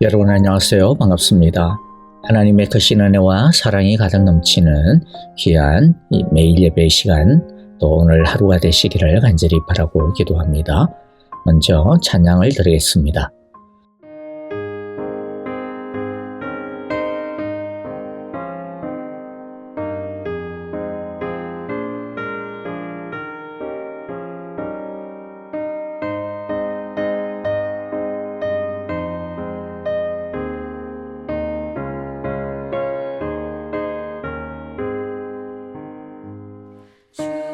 여러분 안녕하세요. 반갑습니다. 하나님의 크신 은혜와 사랑이 가득 넘치는 귀한 이 매일 예배 시간 또 오늘 하루가 되시기를 간절히 바라고 기도합니다. 먼저 찬양을 드리겠습니다. 주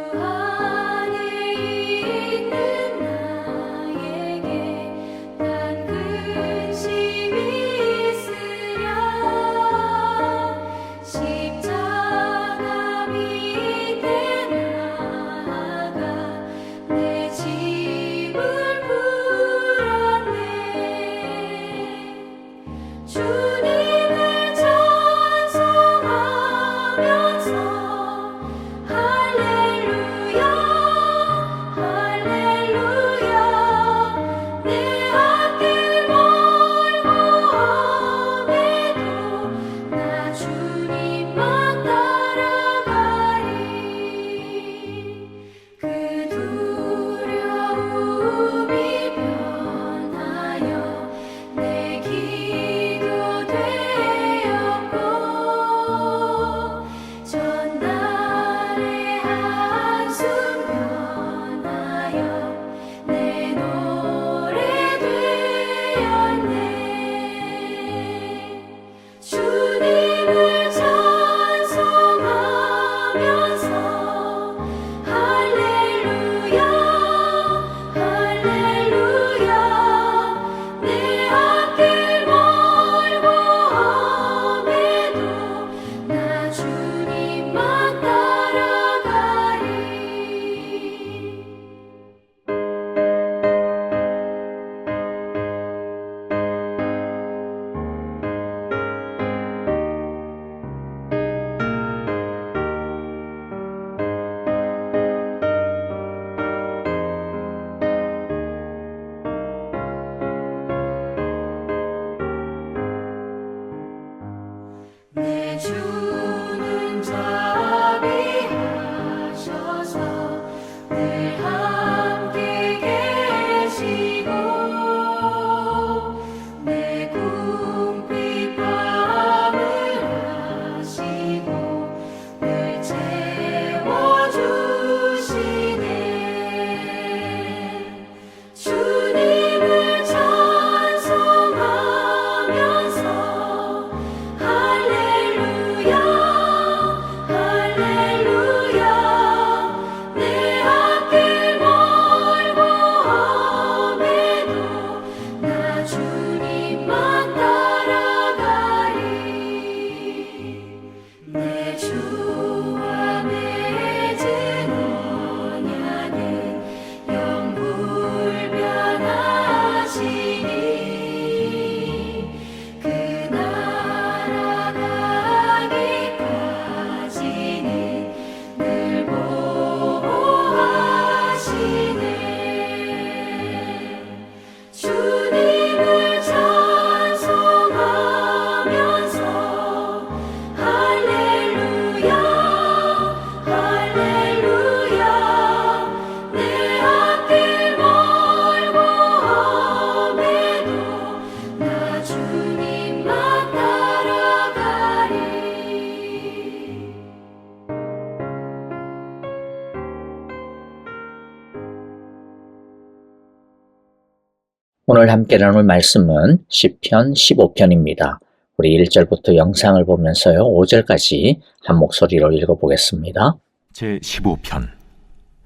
함께 나눌 말씀은 시편 15편입니다. 우리 1절부터 영상을 보면서요. 5절까지 한 목소리로 읽어보겠습니다. 제 15편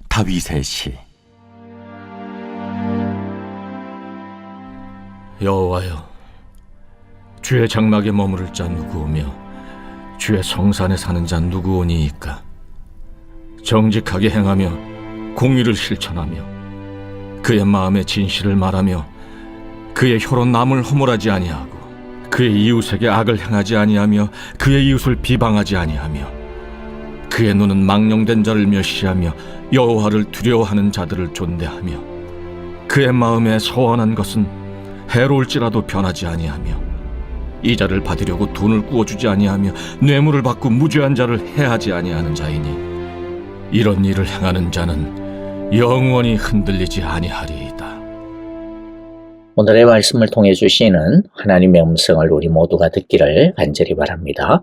다윗의 시 여호와여 주의 장막에 머무를 자 누구오며 주의 성산에 사는 자 누구오니이까 정직하게 행하며 공의를 실천하며 그의 마음의 진실을 말하며 그의 혀로 남을 허물하지 아니하고 그의 이웃에게 악을 행하지 아니하며 그의 이웃을 비방하지 아니하며 그의 눈은 망령된 자를 멸시하며 여호와를 두려워하는 자들을 존대하며 그의 마음에 서원한 것은 해로울지라도 변하지 아니하며 이자를 받으려고 돈을 구워주지 아니하며 뇌물을 받고 무죄한 자를 해하지 아니하는 자이니 이런 일을 행하는 자는 영원히 흔들리지 아니하리이다. 오늘의 말씀을 통해 주시는 하나님의 음성을 우리 모두가 듣기를 간절히 바랍니다.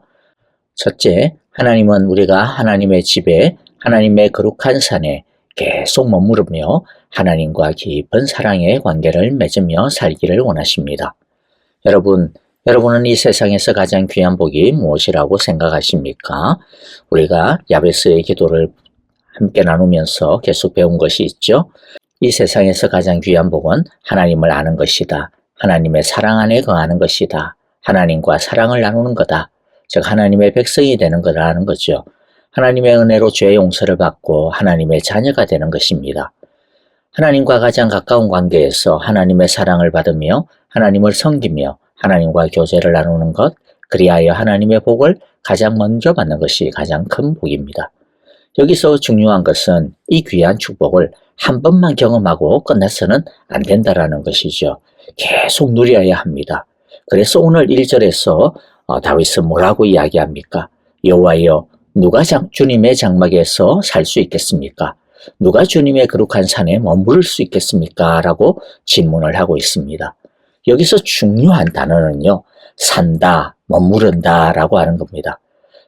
첫째, 하나님은 우리가 하나님의 집에 하나님의 거룩한 산에 계속 머무르며 하나님과 깊은 사랑의 관계를 맺으며 살기를 원하십니다. 여러분, 여러분은 이 세상에서 가장 귀한 복이 무엇이라고 생각하십니까? 우리가 야베스의 기도를 함께 나누면서 계속 배운 것이 있죠. 이 세상에서 가장 귀한 복은 하나님을 아는 것이다. 하나님의 사랑 안에 거하는 것이다. 하나님과 사랑을 나누는 거다. 즉 하나님의 백성이 되는 거라는 거죠. 하나님의 은혜로 죄 용서를 받고 하나님의 자녀가 되는 것입니다. 하나님과 가장 가까운 관계에서 하나님의 사랑을 받으며 하나님을 섬기며 하나님과 교제를 나누는 것, 그리하여 하나님의 복을 가장 먼저 받는 것이 가장 큰 복입니다. 여기서 중요한 것은 이 귀한 축복을 한 번만 경험하고 끝나서는 안 된다라는 것이죠. 계속 누려야 합니다. 그래서 오늘 1절에서 어, 다윗은 뭐라고 이야기합니까? 여호와여 누가 장, 주님의 장막에서 살 수 있겠습니까? 누가 주님의 거룩한 산에 머무를 수 있겠습니까? 라고 질문을 하고 있습니다. 여기서 중요한 단어는요. 산다, 머무른다 라고 하는 겁니다.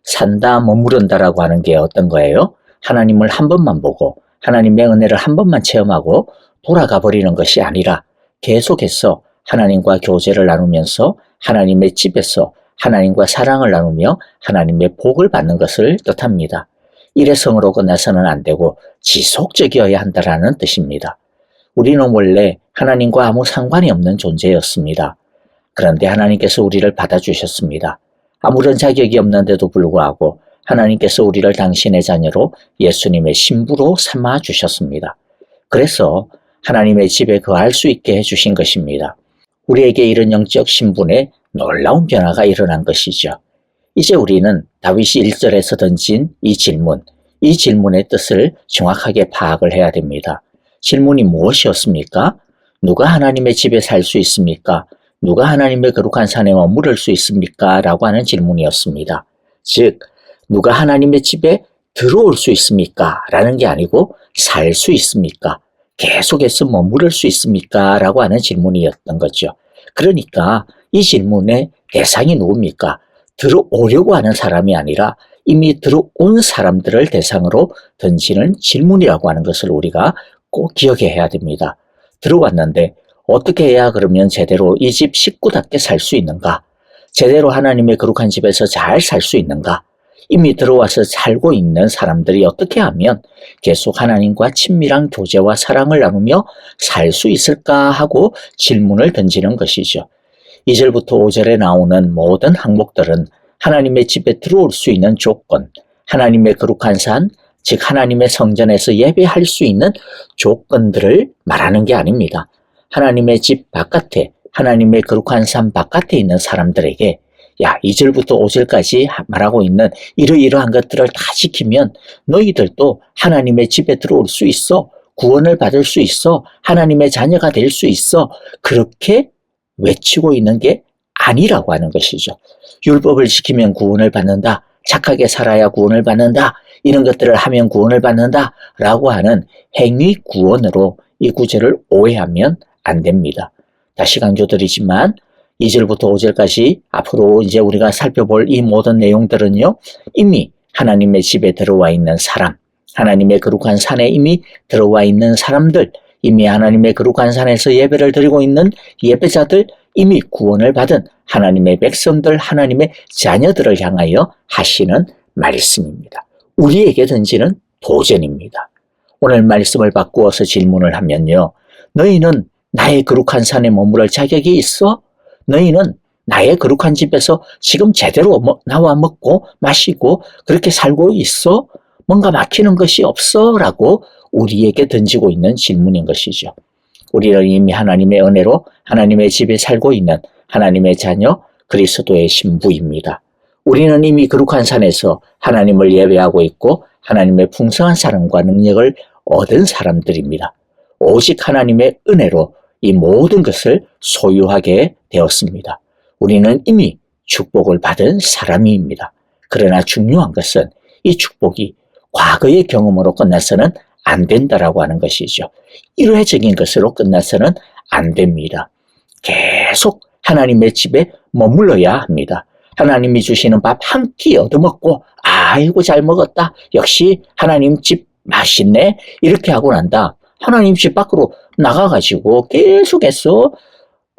산다, 머무른다 라고 하는 게 어떤 거예요? 하나님을 한 번만 보고 하나님의 은혜를 한 번만 체험하고 돌아가 버리는 것이 아니라 계속해서 하나님과 교제를 나누면서 하나님의 집에서 하나님과 사랑을 나누며 하나님의 복을 받는 것을 뜻합니다. 일회성으로 끝나서는 안 되고 지속적이어야 한다라는 뜻입니다. 우리는 원래 하나님과 아무 상관이 없는 존재였습니다. 그런데 하나님께서 우리를 받아주셨습니다. 아무런 자격이 없는데도 불구하고 하나님께서 우리를 당신의 자녀로 예수님의 신부로 삼아 주셨습니다. 그래서 하나님의 집에 거할 수 있게 해주신 것입니다. 우리에게 이런 영적 신분에 놀라운 변화가 일어난 것이죠. 이제 우리는 다윗이 1절에서 던진 이 질문, 이 질문의 뜻을 정확하게 파악을 해야 됩니다. 질문이 무엇이었습니까? 누가 하나님의 집에 살 수 있습니까? 누가 하나님의 거룩한 산에 머무를 수 있습니까? 라고 하는 질문이었습니다. 즉, 누가 하나님의 집에 들어올 수 있습니까? 라는 게 아니고 살 수 있습니까? 계속해서 머무를 수 있습니까? 라고 하는 질문이었던 거죠. 그러니까 이 질문의 대상이 누굽니까? 들어오려고 하는 사람이 아니라 이미 들어온 사람들을 대상으로 던지는 질문이라고 하는 것을 우리가 꼭 기억해야 됩니다. 들어왔는데 어떻게 해야 그러면 제대로 이 집 식구답게 살 수 있는가? 제대로 하나님의 거룩한 집에서 잘 살 수 있는가? 이미 들어와서 살고 있는 사람들이 어떻게 하면 계속 하나님과 친밀한 교제와 사랑을 나누며 살 수 있을까 하고 질문을 던지는 것이죠. 2절부터 5절에 나오는 모든 항목들은 하나님의 집에 들어올 수 있는 조건, 하나님의 거룩한 산, 즉 하나님의 성전에서 예배할 수 있는 조건들을 말하는 게 아닙니다. 하나님의 집 바깥에, 하나님의 거룩한 산 바깥에 있는 사람들에게 야, 2절부터 5절까지 말하고 있는 이러이러한 것들을 다 지키면 너희들도 하나님의 집에 들어올 수 있어. 구원을 받을 수 있어. 하나님의 자녀가 될 수 있어. 그렇게 외치고 있는 게 아니라고 하는 것이죠. 율법을 지키면 구원을 받는다. 착하게 살아야 구원을 받는다. 이런 것들을 하면 구원을 받는다. 라고 하는 행위 구원으로 이 구절을 오해하면 안 됩니다. 다시 강조드리지만 2절부터 5절까지 앞으로 이제 우리가 살펴볼 이 모든 내용들은요, 이미 하나님의 집에 들어와 있는 사람, 하나님의 거룩한 산에 이미 들어와 있는 사람들, 이미 하나님의 거룩한 산에서 예배를 드리고 있는 예배자들, 이미 구원을 받은 하나님의 백성들, 하나님의 자녀들을 향하여 하시는 말씀입니다. 우리에게 던지는 도전입니다. 오늘 말씀을 바꾸어서 질문을 하면요. 너희는 나의 거룩한 산에 머무를 자격이 있어? 너희는 나의 거룩한 집에서 지금 제대로 뭐- 나와 먹고 마시고 그렇게 살고 있어? 뭔가 막히는 것이 없어? 라고 우리에게 던지고 있는 질문인 것이죠. 우리는 이미 하나님의 은혜로 하나님의 집에 살고 있는 하나님의 자녀 그리스도의 신부입니다. 우리는 이미 거룩한 산에서 하나님을 예배하고 있고 하나님의 풍성한 사랑과 능력을 얻은 사람들입니다. 오직 하나님의 은혜로 이 모든 것을 소유하게 되었습니다. 우리는 이미 축복을 받은 사람입니다. 그러나 중요한 것은 이 축복이 과거의 경험으로 끝나서는 안 된다라고 하는 것이죠. 일회적인 것으로 끝나서는 안 됩니다. 계속 하나님의 집에 머물러야 합니다. 하나님이 주시는 밥 한 끼 얻어먹고 아이고 잘 먹었다. 역시 하나님 집 맛있네. 이렇게 하고 난다. 하나님 집 밖으로 나가가지고 계속해서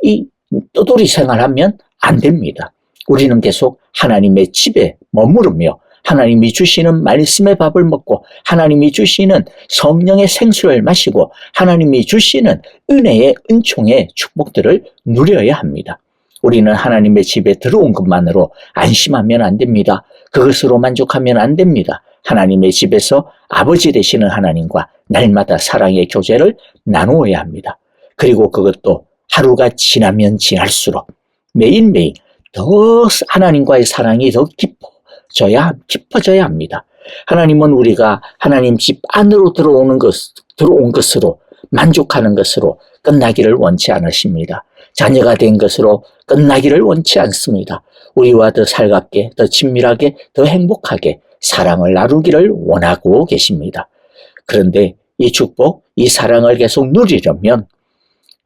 이 떠돌이 생활하면 안 됩니다. 우리는 계속 하나님의 집에 머무르며 하나님이 주시는 말씀의 밥을 먹고 하나님이 주시는 성령의 생수를 마시고 하나님이 주시는 은혜의 은총의 축복들을 누려야 합니다. 우리는 하나님의 집에 들어온 것만으로 안심하면 안 됩니다. 그것으로 만족하면 안 됩니다. 하나님의 집에서 아버지 되시는 하나님과 날마다 사랑의 교제를 나누어야 합니다. 그리고 그것도 하루가 지나면 지날수록 매일매일 더 하나님과의 사랑이 더 깊어져야, 깊어져야 합니다. 하나님은 우리가 하나님 집 안으로 들어오는 것, 들어온 것으로 만족하는 것으로 끝나기를 원치 않으십니다. 자녀가 된 것으로 끝나기를 원치 않습니다. 우리와 더 살갑게, 더 친밀하게, 더 행복하게 사랑을 나누기를 원하고 계십니다. 그런데 이 축복, 이 사랑을 계속 누리려면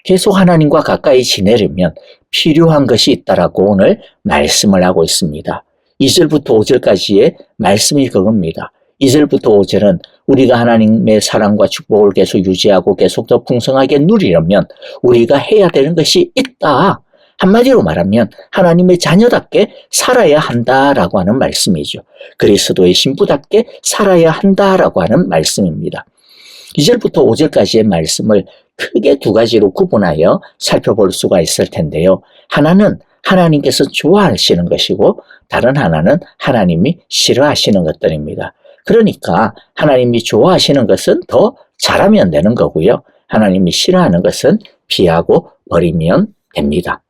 계속 하나님과 가까이 지내려면 필요한 것이 있다라고 오늘 말씀을 하고 있습니다. 2절부터 5절까지의 말씀이 그겁니다. 2절부터 5절은 우리가 하나님의 사랑과 축복을 계속 유지하고 계속 더 풍성하게 누리려면 우리가 해야 되는 것이 있다. 한마디로 말하면 하나님의 자녀답게 살아야 한다라고 하는 말씀이죠. 그리스도의 신부답게 살아야 한다라고 하는 말씀입니다. 2절부터 5절까지의 말씀을 크게 두 가지로 구분하여 살펴볼 수가 있을 텐데요. 하나는 하나님께서 좋아하시는 것이고 다른 하나는 하나님이 싫어하시는 것들입니다. 그러니까 하나님이 좋아하시는 것은 더 잘하면 되는 거고요. 하나님이 싫어하는 것은 피하고 버리면 됩니다.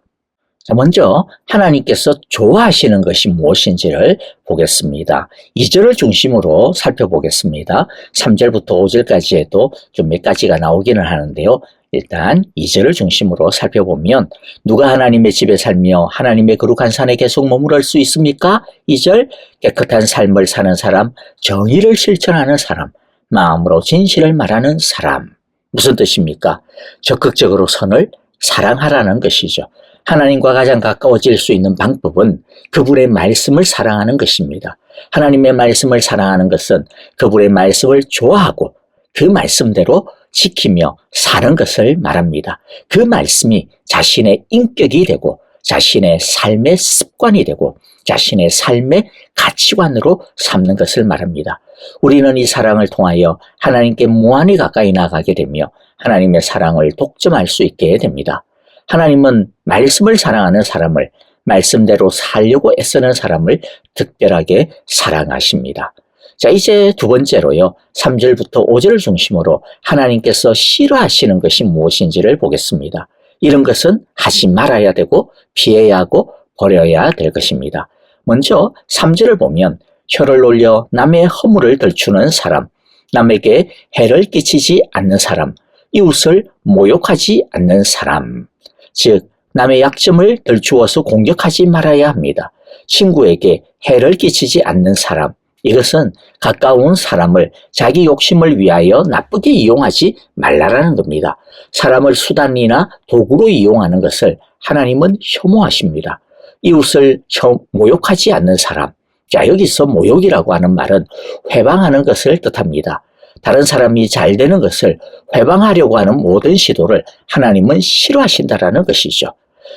자, 먼저 하나님께서 좋아하시는 것이 무엇인지를 보겠습니다. 2절을 중심으로 살펴보겠습니다. 3절부터 5절까지에도 좀 몇 가지가 나오기는 하는데요. 일단 2절을 중심으로 살펴보면 누가 하나님의 집에 살며 하나님의 거룩한 산에 계속 머무를 수 있습니까? 2절 깨끗한 삶을 사는 사람, 정의를 실천하는 사람, 마음으로 진실을 말하는 사람. 무슨 뜻입니까? 적극적으로 선을 사랑하라는 것이죠. 하나님과 가장 가까워질 수 있는 방법은 그분의 말씀을 사랑하는 것입니다. 하나님의 말씀을 사랑하는 것은 그분의 말씀을 좋아하고 그 말씀대로 지키며 사는 것을 말합니다. 그 말씀이 자신의 인격이 되고 자신의 삶의 습관이 되고 자신의 삶의 가치관으로 삼는 것을 말합니다. 우리는 이 사랑을 통하여 하나님께 무한히 가까이 나가게 되며 하나님의 사랑을 독점할 수 있게 됩니다. 하나님은 말씀을 사랑하는 사람을 말씀대로 살려고 애쓰는 사람을 특별하게 사랑하십니다. 자, 이제 두 번째로요. 3절부터 5절을 중심으로 하나님께서 싫어하시는 것이 무엇인지를 보겠습니다. 이런 것은 하지 말아야 되고 피해야 하고 버려야 될 것입니다. 먼저 3절을 보면 혀를 놀려 남의 허물을 덜추는 사람, 남에게 해를 끼치지 않는 사람, 이웃을 모욕하지 않는 사람. 즉, 남의 약점을 덜추어서 공격하지 말아야 합니다. 친구에게 해를 끼치지 않는 사람. 이것은 가까운 사람을 자기 욕심을 위하여 나쁘게 이용하지 말라라는 겁니다. 사람을 수단이나 도구로 이용하는 것을 하나님은 혐오하십니다. 이웃을 혐- 모욕하지 않는 사람. 자, 여기서 모욕이라고 하는 말은 회방하는 것을 뜻합니다. 다른 사람이 잘 되는 것을 회방하려고 하는 모든 시도를 하나님은 싫어하신다라는 것이죠.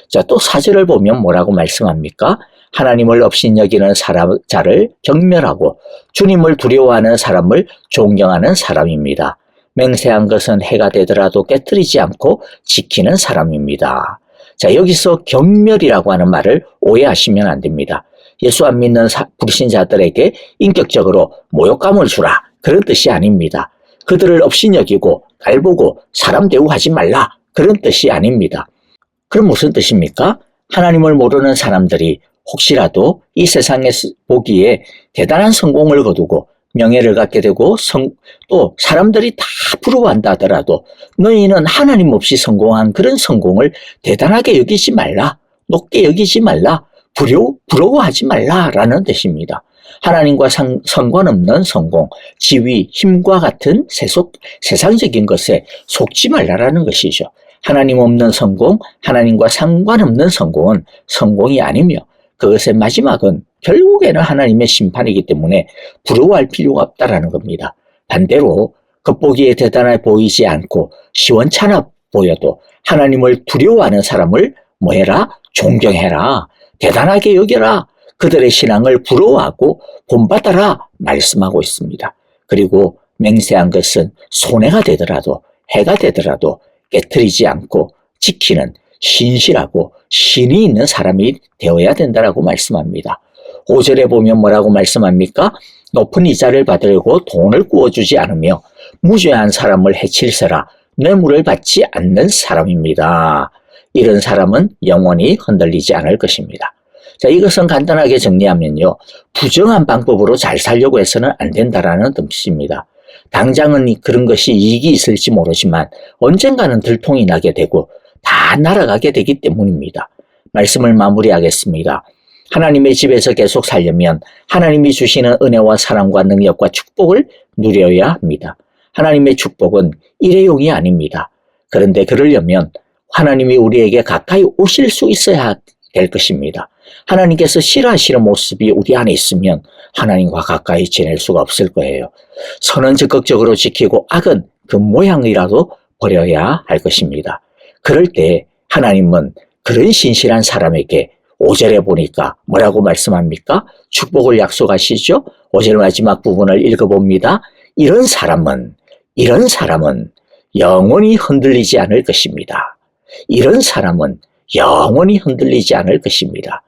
자, 또 사절을 보면 뭐라고 말씀합니까? 하나님을 업신여기는 사람, 자를 경멸하고 주님을 두려워하는 사람을 존경하는 사람입니다. 맹세한 것은 해가 되더라도 깨뜨리지 않고 지키는 사람입니다. 자, 여기서 경멸이라고 하는 말을 오해하시면 안 됩니다. 예수 안 믿는 사- 불신자들에게 인격적으로 모욕감을 주라. 그런 뜻이 아닙니다. 그들을 업신여기고 갈보고 사람 대우하지 말라. 그런 뜻이 아닙니다. 그럼 무슨 뜻입니까? 하나님을 모르는 사람들이 혹시라도 이 세상에 보기에 대단한 성공을 거두고 명예를 갖게 되고 성, 또 사람들이 다 부러워한다 하더라도 너희는 하나님 없이 성공한 그런 성공을 대단하게 여기지 말라. 높게 여기지 말라, 부려, 부러워하지 말라라는 뜻입니다. 하나님과 상, 상관없는 성공, 지위, 힘과 같은 세속, 세상적인 것에 속지 말라라는 것이죠. 하나님 없는 성공, 하나님과 상관없는 성공은 성공이 아니며 그것의 마지막은 결국에는 하나님의 심판이기 때문에 부러워할 필요가 없다라는 겁니다. 반대로 겉보기에 대단해 보이지 않고 시원찮아 보여도 하나님을 두려워하는 사람을 뭐해라? 존경해라. 대단하게 여겨라. 그들의 신앙을 부러워하고 본받아라. 말씀하고 있습니다. 그리고 맹세한 것은 손해가 되더라도 해가 되더라도 깨뜨리지 않고 지키는 신실하고 신이 있는 사람이 되어야 된다라고 말씀합니다. 5절에 보면 뭐라고 말씀합니까? 높은 이자를 받으려고 돈을 구워주지 않으며 무죄한 사람을 해칠세라 뇌물을 받지 않는 사람입니다. 이런 사람은 영원히 흔들리지 않을 것입니다. 자, 이것은 간단하게 정리하면요. 부정한 방법으로 잘 살려고 해서는 안 된다라는 뜻입니다. 당장은 그런 것이 이익이 있을지 모르지만 언젠가는 들통이 나게 되고 다 날아가게 되기 때문입니다. 말씀을 마무리하겠습니다. 하나님의 집에서 계속 살려면 하나님이 주시는 은혜와 사랑과 능력과 축복을 누려야 합니다. 하나님의 축복은 일회용이 아닙니다. 그런데 그러려면 하나님이 우리에게 가까이 오실 수 있어야 될 것입니다. 하나님께서 싫어하시는 모습이 우리 안에 있으면 하나님과 가까이 지낼 수가 없을 거예요. 선은 적극적으로 지키고 악은 그 모양이라도 버려야 할 것입니다. 그럴 때 하나님은 그런 신실한 사람에게 5절에 보니까 뭐라고 말씀합니까? 축복을 약속하시죠? 5절 마지막 부분을 읽어봅니다. 이런 사람은, 이런 사람은 영원히 흔들리지 않을 것입니다. 이런 사람은 영원히 흔들리지 않을 것입니다.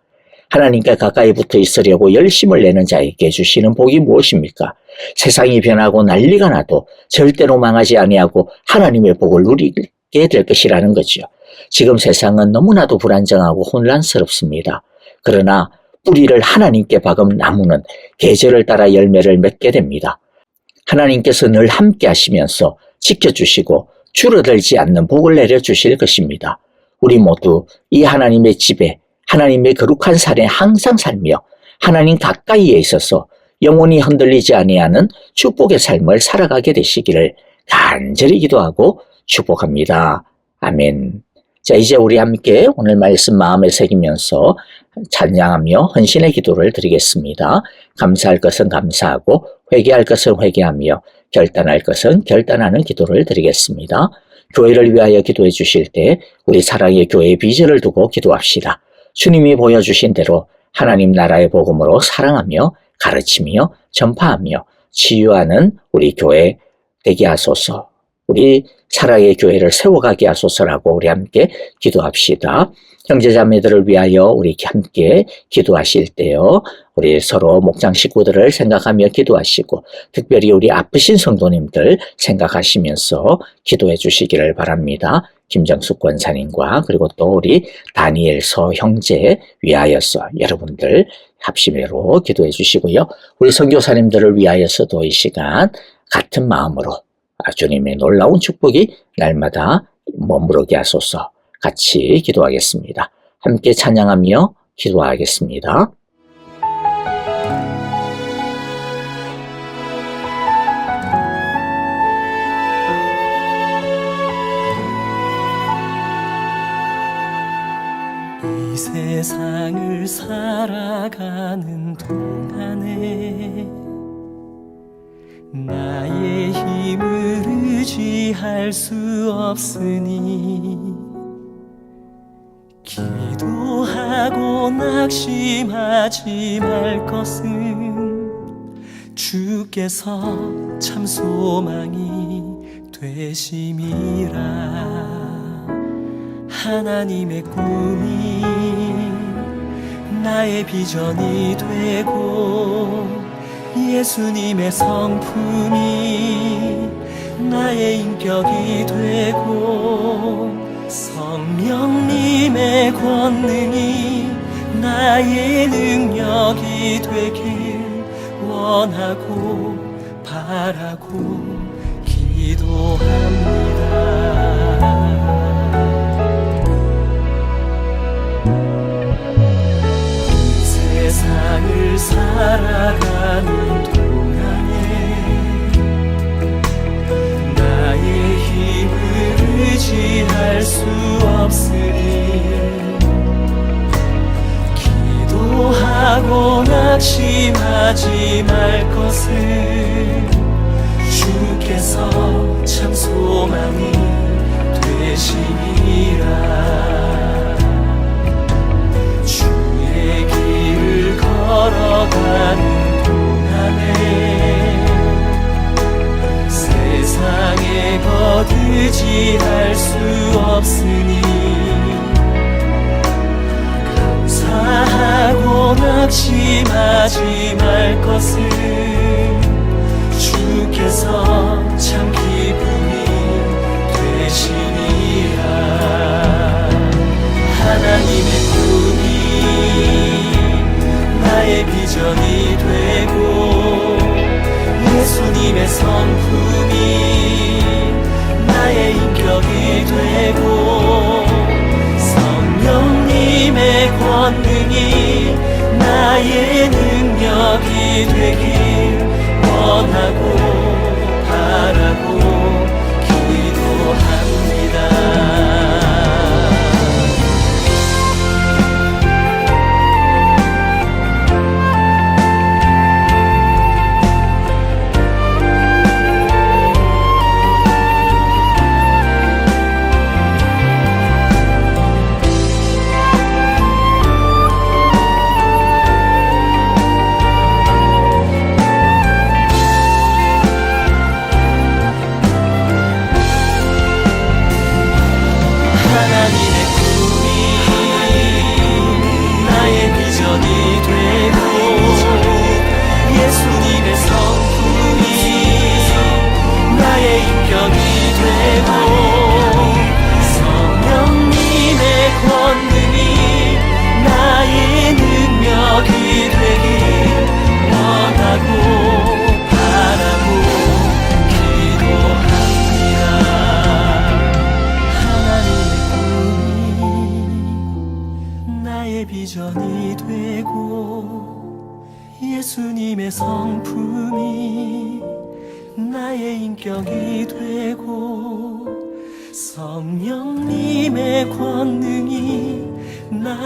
하나님께 가까이 붙어 있으려고 열심을 내는 자에게 주시는 복이 무엇입니까? 세상이 변하고 난리가 나도 절대로 망하지 아니하고 하나님의 복을 누리게 될 것이라는 거죠. 지금 세상은 너무나도 불안정하고 혼란스럽습니다. 그러나 뿌리를 하나님께 박은 나무는 계절을 따라 열매를 맺게 됩니다. 하나님께서 늘 함께 하시면서 지켜주시고 줄어들지 않는 복을 내려주실 것입니다. 우리 모두 이 하나님의 집에 하나님의 거룩한 산에 항상 살며 하나님 가까이에 있어서 영원히 흔들리지 아니하는 축복의 삶을 살아가게 되시기를 간절히 기도하고 축복합니다. 아멘. 자, 이제 우리 함께 오늘 말씀 마음에 새기면서 찬양하며 헌신의 기도를 드리겠습니다. 감사할 것은 감사하고 회개할 것은 회개하며 결단할 것은 결단하는 기도를 드리겠습니다. 교회를 위하여 기도해 주실 때 우리 사랑의 교회의 비전을 두고 기도합시다. 주님이 보여주신 대로 하나님 나라의 복음으로 사랑하며 가르치며 전파하며 치유하는 우리 교회 되게 하소서. 우리 사랑의 교회를 세워가게 하소서라고 우리 함께 기도합시다. 형제자매들을 위하여 우리 함께 기도하실 때요. 우리 서로 목장 식구들을 생각하며 기도하시고 특별히 우리 아프신 성도님들 생각하시면서 기도해 주시기를 바랍니다. 김정숙 권사님과 그리고 또 우리 다니엘 서 형제 위하여서 여러분들 합심으로 기도해 주시고요. 우리 선교사님들을 위하여서도 이 시간 같은 마음으로 아, 주님의 놀라운 축복이 날마다 머무르게 하소서 같이 기도하겠습니다. 함께 찬양하며 기도하겠습니다. 이 세상을 살아가는 동안에 나의 힘을 의지할 수 없으니 기도하고 낙심하지 말 것은 주께서 참 소망이 되심이라. 하나님의 꿈이 나의 비전이 되고 예수님의 성품이 나의 인격이 되고 성령님의 권능이 나의 능력이 되길 원하고 바라고 기도합니다. 세상을 살아가는 의지할 수 없으니 기도하고 낙심하지 말 것을 주께서 참 소망이 되시니 권능이 나의 능력이 되길 원하고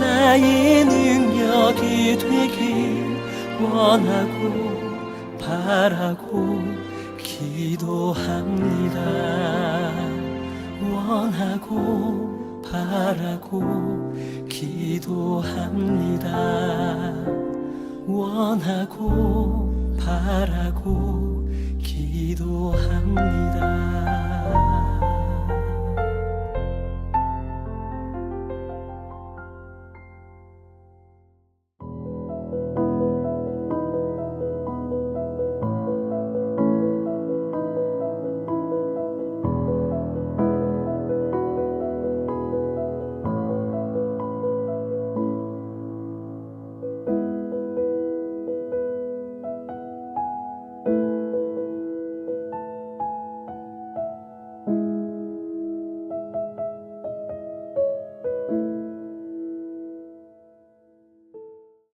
나의 능력이 되길 원하고 바라고 기도합니다. 원하고 바라고 기도합니다. 원하고 바라고 기도합니다.